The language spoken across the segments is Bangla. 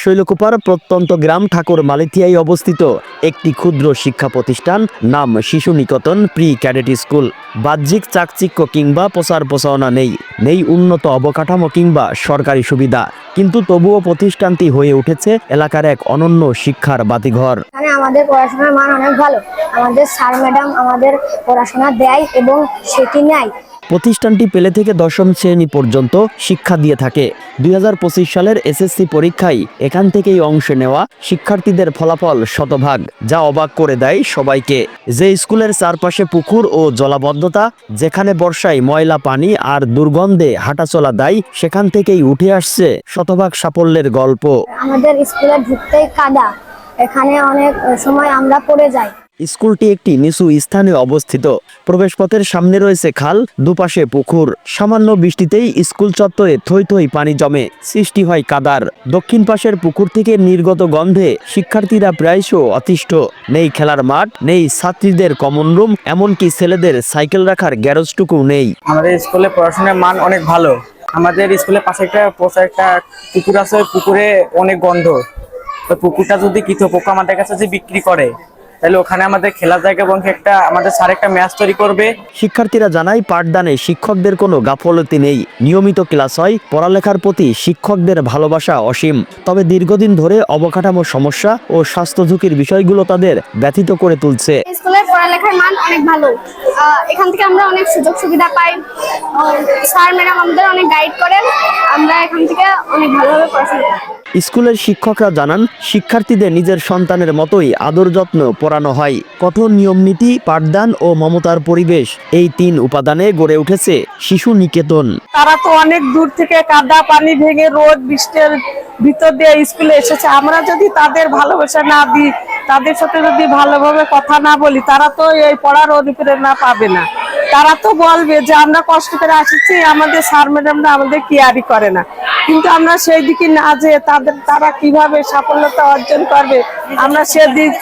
শৈলকুপার প্রত্যন্ত গ্রাম ঠাকুর মালিথিয়ায় অবস্থিত একটি ক্ষুদ্র শিক্ষা প্রতিষ্ঠান, নাম শিশু নিকেতন প্রি ক্যাডেট স্কুল। বাহ্যিক, চাকচিক্য কিংবা প্রচার প্রচারণা নেই। নেই উন্নত অবকাঠামো কিংবা সরকারি সুবিধা। কিন্তু তবুও প্রতিষ্ঠানটি হয়ে উঠেছে এলাকার এক অনন্য শিক্ষার বাতিঘর। আমাদের পড়াশোনার মান অনেক ভালো। আমাদের স্যার, ম্যাডাম আমাদের পড়াশোনা দেয় এবং সেটি নেয়। প্রতিষ্ঠানটি পেলে থেকে দশম শ্রেণি পর্যন্ত শিক্ষা দিয়ে থাকে। দুই হাজার পঁচিশ সালের এসএসসি পরীক্ষায় এখান থেকেই অংশ নেওয়া শিক্ষার্থীদের ফলাফল শতভাগ, যা অবাক করে দেয় সবাইকে। যে স্কুলের চারপাশে পুকুর ও জলাবদ্ধতা, যেখানে বর্ষায় ময়লা পানি আর দুর্গন্ধে হাঁটাচলা দেয়, সেখান থেকেই উঠে আসছে শতভাগ সাফল্যের গল্প। আমাদের স্কুলে ঢুকতেই কাদা। এখানে অনেক সময় আমরা পড়ে যাই। স্কুলটি একটি নিচু স্থানে অবস্থিত। প্রবেশপথের সামনে রয়েছে খাল, দুপাশে পুকুর। সামান্য বৃষ্টিতেই স্কুল চত্বরে থই থই পানি জমে, সৃষ্টি হয় কাদার। দক্ষিণ পাশের পুকুর থেকে নির্গত গন্ধে শিক্ষার্থীরা প্রায়শ অতিষ্ঠ। নেই খেলার মাঠ, নেই ছাত্রীদের কমন রুম এমনকি ছেলেদের সাইকেল রাখার গ্যারেজটুকু নেই। আমাদের স্কুলে পড়াশোনার মান অনেক ভালো। আমাদের স্কুলের পাশে একটা পোষা একটা পুকুর আছে, পুকুরে অনেক গন্ধ। পুকুরটা যদি কিছু পোকা আমাদের কাছে বিক্রি করে তাহলে ওখানে আমাদের খেলার জায়গা এবং একটা আমাদের স্যার একটা ম্যাচ তৈরি করবে। শিক্ষার্থীরা জানায় পাঠদানে শিক্ষকদের কোনো গাফলতি নেই। নিয়মিত ক্লাস হয় পড়ালেখার প্রতি শিক্ষকদের ভালোবাসা অসীম। তবে দীর্ঘদিন ধরে অবকাঠামো সমস্যা ও স্বাস্থ্য ঝুঁকির বিষয়গুলো তাদের ব্যথিত করে তুলছে। স্কুলের পড়ালেখার মান অনেক ভালো। এখান থেকে আমরা অনেক সুযোগ সুবিধা পাই। স্যার ম্যাডাম আমাদের অনেক গাইড করেন। আমরা এখান থেকে অনেক ভালোভাবে পড়াশোনা করি। স্কুলের শিক্ষকরা জানান, শিক্ষার্থীদের নিজের সন্তানের মতোই আদর যত্ন পড়ানো হয়। কঠোর নিয়মনীতি পাঠদান ও মমতার পরিবেশ এই তিন উপাদানে গড়ে উঠেছে শিশু নিকেতন। তারা তো অনেক দূর থেকে কাদা, পানি ভেঙে রোদ, বৃষ্টির ভিতর দিয়ে স্কুলে এসেছে। আমরা যদি তাদের ভালোবাসা না দিই, তাদের সাথে যদি ভালোভাবে কথা না বলি, তারা তো এই পড়ার অনুপ্রেরণা পাবে না। তারা তো বলবে যে, আমরা কষ্ট করে আসছি, আমাদের স্যার ম্যাডামরা আমাদের কেয়ারই করে না। কিন্তু আমরা সেই দিকে না যে তাদের, তারা কীভাবে সাফল্যতা অর্জন করবে, আমরা সেদিক,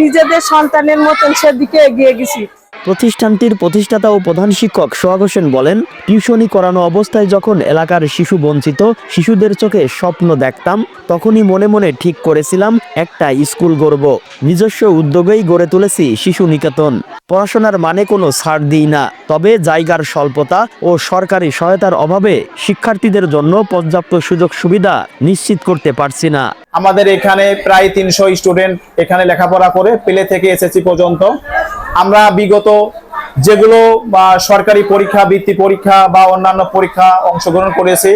নিজেদের সন্তানের মতন সেদিকে এগিয়ে গেছি। প্রতিষ্ঠানটির প্রতিষ্ঠাতা ও প্রধান শিক্ষক সোহাগ হোসেন বলেন, টিউশনি করানো অবস্থায় যখন এলাকার শিশু বঞ্চিত, শিশুদের চোখে স্বপ্ন দেখতাম, তখনই মনে মনে ঠিক করেছিলাম, একটা স্কুল গড়ব। নিজস্ব উদ্যোগেই গড়ে তুলেছি শিশু নিকেতন। পড়াশোনার মানে কোনো ছাড় দিই না, তবে জায়গার স্বল্পতা ও সরকারি সহায়তার অভাবে শিক্ষার্থীদের জন্য পর্যাপ্ত সুযোগ সুবিধা নিশ্চিত করতে পারছি না। আমাদের এখানে প্রায় তিনশো স্টুডেন্ট এখানে লেখাপড়া করে পেলে থেকে এসএসসি পর্যন্ত। আমরা বিগত যেগুলো সরকারি পরীক্ষা, বৃত্তি পরীক্ষা বা অন্যান্য পরীক্ষা অংশগ্রহণ করেছি,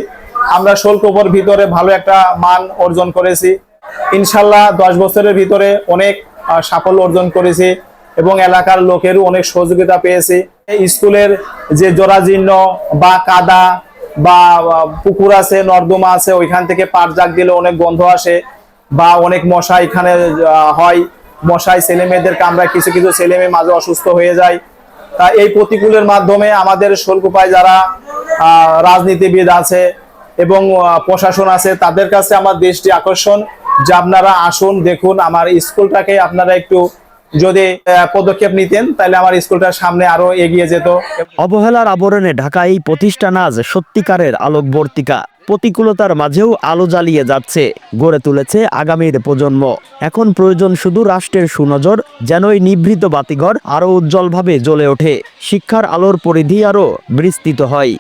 আমরা শোলকোপর ভিতরে ভালো একটা মান অর্জন করেছি। ইনশাল্লাহ দশ বছরের ভিতরে অনেক সাফল্য অর্জন করেছি। এবং এলাকার লোকেরও অনেক সহযোগিতা পেয়েছি। স্কুলের যে জরাজীর্ণ বা কাদা বা পুকুর আছে, নর্দমা আছে, ওইখান থেকে পাট জাগ দিলে অনেক গন্ধ আসে বা অনেক মশা এখানে হয়। মশায় ছেলে মেয়েদের কামড়ায় কিছু কিছু ছেলে মেয়ে মাঝে অসুস্থ হয়ে যায়। তা এই প্রতিকূলের মাধ্যমে আমাদের শোলকুপায় যারা রাজনীতিবিদ আছে এবং প্রশাসন আছে, তাদের কাছে আমার দৃষ্টি আকর্ষণ যে আপনারা আসুন, দেখুন, আমার স্কুলটাকে আপনারা একটু যদি পদক্ষেপ নিতেন, তাহলে আমার স্কুলটার সামনে আরও এগিয়ে যেত। অবহেলার আবরণে ঢাকা এই প্রতিষ্ঠান আজ সত্যিকারের আলোকবর্তিকা। প্রতিকূলতার মাঝেও আলো জ্বালিয়ে যাচ্ছে, গড়ে তুলেছে আগামীর প্রজন্ম। এখন প্রয়োজন শুধু রাষ্ট্রের সুনজর যেন এই নিভৃত বাতিঘর আরও উজ্জ্বলভাবে জ্বলে ওঠে। শিক্ষার আলোর পরিধি আরও বিস্তৃত হয়।